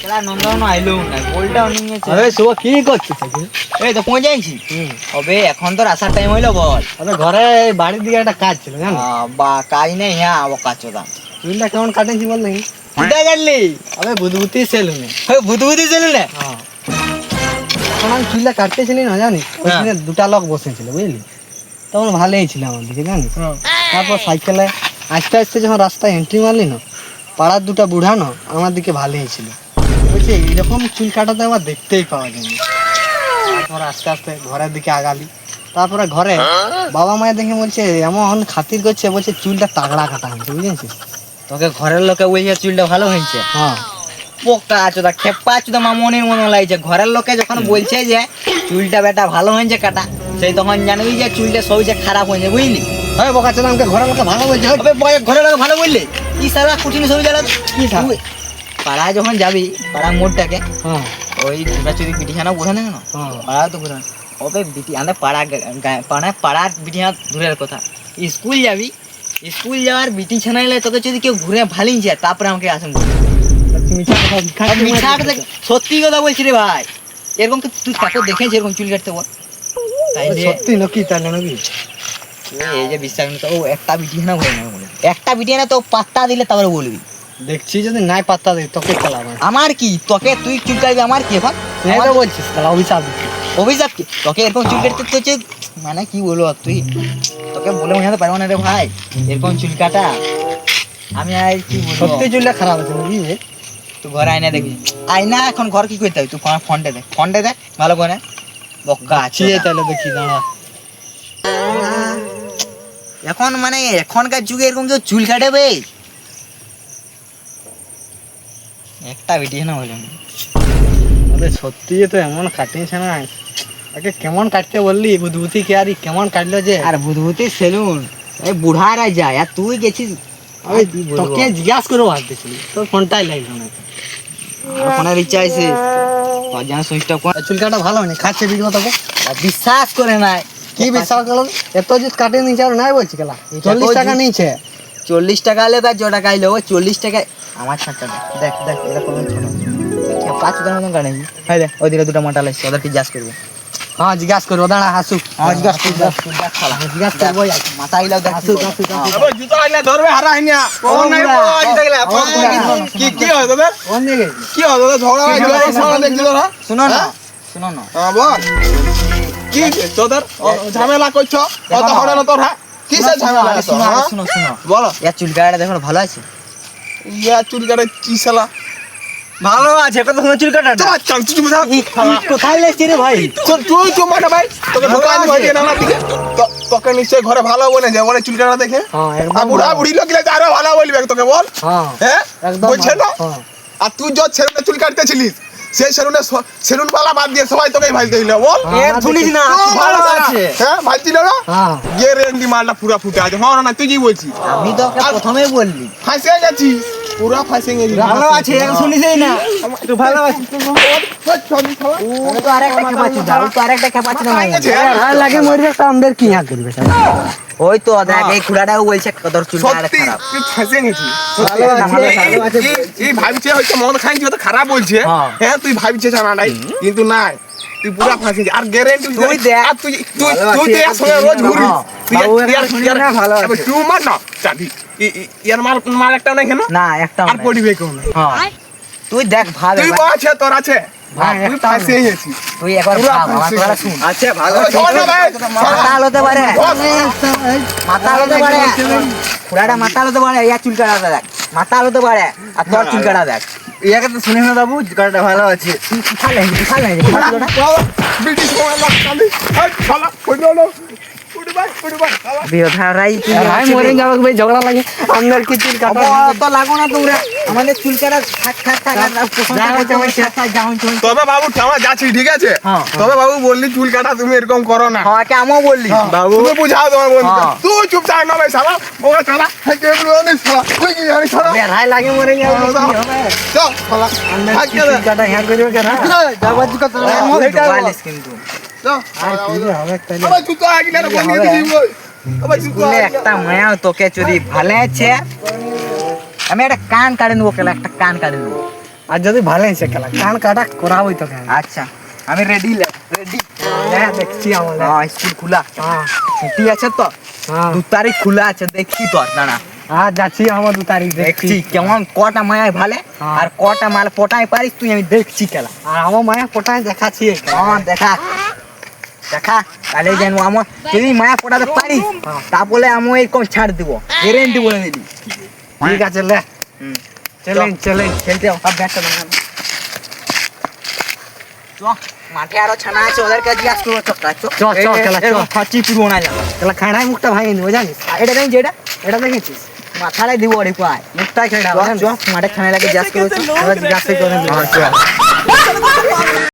খেলা নন্দন আইলো না গোলটাও নিয়েছে। আরে শুভ কি করছিস? এই তো এখন তো আসার টাইম হইল বল। আরে ঘরে বাড়ির দিকে একটা কাজ ছিল জানো? বা কাজ নেই হ্যাঁ কেমন কাটেছি বল দেখি। কোথায় গেলি আরে বুধবুতি সেলুনে। ওই হ্যাঁ। তখন আমি চুলটা কাটতেছিলি না জানিস ওইখানে দুটা লোক বসেছিল বুঝলি? তখন ভালোই ছিল আমার দিকে জানিস? তারপর সাইকেলে আস্তে আস্তে যখন রাস্তায় এন্ট্রি মারলি না পাড়ার দুটা বুড়া না আমার দিকে ভালোই ছিল। বলছি এরকম চুল কাটা তো আবার দেখতেই পাওয়া যায়নি তারপর আস্তে আস্তে ঘরের দিকে আগালি। তারপরে ঘরে বাবা মায়ের দেখে বলছে এমন খাতির করছে বলছে চুলটা তাগড়া কাটা হয়েছে বুঝেছিস? তোকে ঘরের লোকে বলছে চুলটা ভালো হয়েছে। হ্যাঁ। পোকা চোদা খেপা চোদা মা মনের মনে লাগছে। ঘরের লোকে যখন বলছে যে চুলটা বেটা ভালো হয়েছে কাটা সেই তখন জানবি যে চুলটা সব যে খারাপ হয়েছে বুঝলি? হয় বোকা ছিল আমাকে ঘরের লোকে ভালো বলছে তবে ঘরের লোক ভালো বললে? কি সারা কুটিনি সব জ্বালা কি পাড়ায় যখন যাবি পাড়া মোড়টাকে হ্যাঁ। ওই চুরি পিটিখানা বোঝা না কেন? হ্যাঁ। পাড়া তো বোঝা ওবে বিটি আমাদের পাড়া পাড়ায় পাড়ার বিটিখানা দূরের কথা। স্কুল যাবি স্কুল যাওয়ার বিটি ছানাইলে তোকে যদি কেউ ঘুরে ভালিং যায় তারপরে আমাকে আসেন। তুই সত্যি কথা বলছি রে ভাই। এরকম কি তুই কাকে দেখেছিস এরকম চুল কাটতে বল? সত্যি নাকি? তাহলে নাকি? এই যে বিশ্বাস ও একটা বিটি না বলে না। একটা বিটি না তো পাত্তা দিলে তারপরে বলবি। দেখছি যদি নাই পাত্তা দে তোকে চালাবো আমার কি? তোকে তুই চুল কাটবি আমার কি এখন? তো বলছিস তাহলে অভিশাপ অভিশাপ কি? তোকে এরকম চুল কাটতে তো হচ্ছে মানে কি বলব আর তুই? তোকে বলে বোঝাতে পারব না রে ভাই। এরকম চুল কাটা আমি আর কি বলব? সত্যি চুলটা খারাপ আছে রে? তুই ঘরে আয়না দেখবি। আয়না এখন ঘর কি করতে হবে? তুই ফোন- ফোনটা দেখ ফোনটা দেখ ভালো করে। বক্কা আছে তাহলে দেখি দাঁড়া। এখন মানে এখনকার যুগে এরকম কেউ চুল কাটাবে একটা ভিডিও না বললাম আরে সত্যি তো এমন কাটিয়েছে না আগে কেমন কাটতে বললি? বুধবুতি কে আর কেমন কাটলো যে? আর বুধবুতি সেলুন এই বুড়ারা যায় আর তুই গেছিস? কি তোকে জিজ্ঞাসা করে ভাবতেছিলি। তোর ফোনটাই লাগল না আর ফোনের ইচ্ছা আছে। তোর যেন সুইচ অফ কর চুল কাটা ভালো হয়নি? খাচ্ছে ভিডিও তোকে? বিশ্বাস করে নাই। কি বিশ্বাস করল? এত যে কাটে নিয়েছে আর নাই বলছি কেলা। চল্লিশ টাকা নিয়েছে চল্লিশ টাকা হলে বা জ টাকা আইলে ওই চল্লিশ টাকায় আমার ছাড়টা দেখ দেখ এরকম পাঁচ টাকার মতন কাটে হ্যাঁ দেখ ওইদিকে দুটো মোটা লাগছে ওদেরকে জিজ্ঞাস করবে? হ্যাঁ জিজ্ঞাসা করব দাঁড়া হাসু। আমার জিজ্ঞাস করবে জিজ্ঞাসা করব মাথা গিলাও দেখ। আবে জুতো লাগলে ধরবে হারা কোন নাই বুড়া। কি কি হয় তোদের? কোন দিকে কি হয় তোদের? ঝগড়া হয় সারা শুনো না। হ্যাঁ? শুনো না। হ্যাঁ বল। কি তোদের? ঝামেলা করছ? অত হরে না। তোরা কিসের ঝামেলা শুনো হ্যাঁ? শুনো বলো। চুল কাটাটা দেখো ভালো আছে? ইয়া চুল কাটে কি শালা? ভালো আছে কত সুন্দর চুল তোমার কোথায় লেগছে রে ভাই? তুই ভাই তোকে ভাই না দিকে। তোকে নিশ্চয় ঘরে ভালো বলে যে বলে চুল কাটা দেখে। হ্যাঁ আর বুড়া বুড়ি লোক আরও ভালো বলবে তোকে বল। হ্যাঁ হ্যাঁ? বলছে না। আর তুই যত সেলুনে চুল কাটতেছিলিস সেই সেলুনে সেলুন পালা বাদ দিয়ে সবাই তোকেই ভাইতে দিল। বল। এর শুনিস না ভালো ভালো আছে? হ্যাঁ ভাইছিল না? গ্যারেন্টি মালটা পুরা ফুটে আছে। হ্যাঁ না তুই কি বলছিস? আমি তো প্রথমেই বললি। ফাঁসে গেছি। পুরা ফাঁসে গেছি। ভালো আছে এখন শুনিসই না। তুই ভালো আছিস ও তো আরেকটা খেপাচ্ছি দা তো আরেকটা খেপাচ্ছি না ভাই। লাগে মরে তো আমাদের কি হ্যাঁ করবে ওই তো দেখ এই খুড়াটাও বলছে তোর চুলটা আরে খারাপ। তুই ফাঁসে গেছিস ভালো আছে, ভালো আছে। এই ভাবছে হয়তো খাইছি হয়তো খারাপ বলছে। হ্যাঁ। হ্যাঁ তুই ভাবছে জানা নাই কিন্তু নাই। তুই পুরা ফাঁসে। আর গ্যারেন্টি তুই দেখ। তুই তুই ভালো তুই আছে, তো রোজ ঘুরিস। হ্যাঁ। তুই আর- তুই আর- না, ভালো আছে। তুই মার না চাবি। ই- ই- এর মাল মাল একটা নাই কেন? না একটা আর পড়িবে কেউ না হ্যাঁ। তুই দেখ ভাব তুই। আছে তোর আছে। তুই গেছিস তুই একবার ভাব আমার ফাঁসে শুন। আচ্ছা ভালো মাথা হতে পারে। শোন। হতে পারে। খুড়াটা মাথা হতে পারে ইয়া চুল কাটা দেখ। মাথা হতে পারে আর তোর চুল কাটা দেখ। ইয়াকে তো শুনিস না বাবু কাটাটা ভালো আছে। খালে খালে ব্রিটিশ সময় লাগ চালি। ঝগড়া লাগে। আমাদের কি চুল কাটা তো লাগো না তোমরা। আমাদের চুল কাটা থাক থাক থাক আর প্রশংসা করতে হবে, থাক, থাক, যাও, যাও। তবে বাবু আমার যাচ্ছি ঠিক আছে? হ্যাঁ। তবে বাবু বললি চুল কাটা তুমি এরকম করো না। হ্যাঁ আমিও বললি। বাবু। তুমি বুঝাও তোমার বন্ধু হ্যাঁ। তুই চুপ থাক না ভাই শালা। ওকে শালা। হ্যাঁ, কে শালা? তুই কি জানিস শালা? বেড়াই লাগে মরে চল, শালা। গেলে। চুল কাটা হ্যাঁ করবে কেন? যাবার কথা কিন্তু। চল, আর কি যে হবে তাহলে? আবার জুতো আগলে আর বন্ধ দিয়ে দিবি ওই। আবার জুতো স্কুলে আগলে। একটা মায়া তোকে চুরি ভালো আছে আমি একটা কান কাটে নেব কেলা একটা কান কাটে নেব। আর যদি ভালো হয়েছে খেলা কান কাটা করাবই আচ্ছা আমি রেডি রেডি হ্যাঁ দেখছি আমাদের হ্যাঁ স্কুল খোলা। হ্যাঁ। ছুটি আছে তো? হ্যাঁ। দু তারিখ খোলা আছে দেখছি তো দাঁড়া। হ্যাঁ যাচ্ছি আমার দু তারিখ দেখছি। কেমন কটা মায়ায় ভালে। আর কটা মাল পটাই পারিস তুই আমি দেখছি খেলা। আর আমার মায়া কোটায় দেখাচ্ছি হ্যাঁ দেখা। দেখা তাহলে জানব আমার যদি মায়া পারিস হ্যাঁ। তারপরে আমি এরকম ছাড় দিব গ্যারেন্টি বলে দিলি ঠিক আছে লে। চলেন চলেন খেলতে সব ব্যাটটা চ। মাঠে আরও ছানা আছে ওদেরকে জিজ্ঞাসা করব খেলা, চ। ফাঁচি পুরো না যাবে খেলা খাড়ায় মুখটা ভাঙিয়ে নিবো জানিস? এটা দেখছি এটা? এটা দেখেছিস? মাথায় দিব ওরে পায় মুখটা খেড়া চ চ মাঠে ছানা লাগে জিজ্ঞাসা করব জিজ্ঞাসা করে দিবো।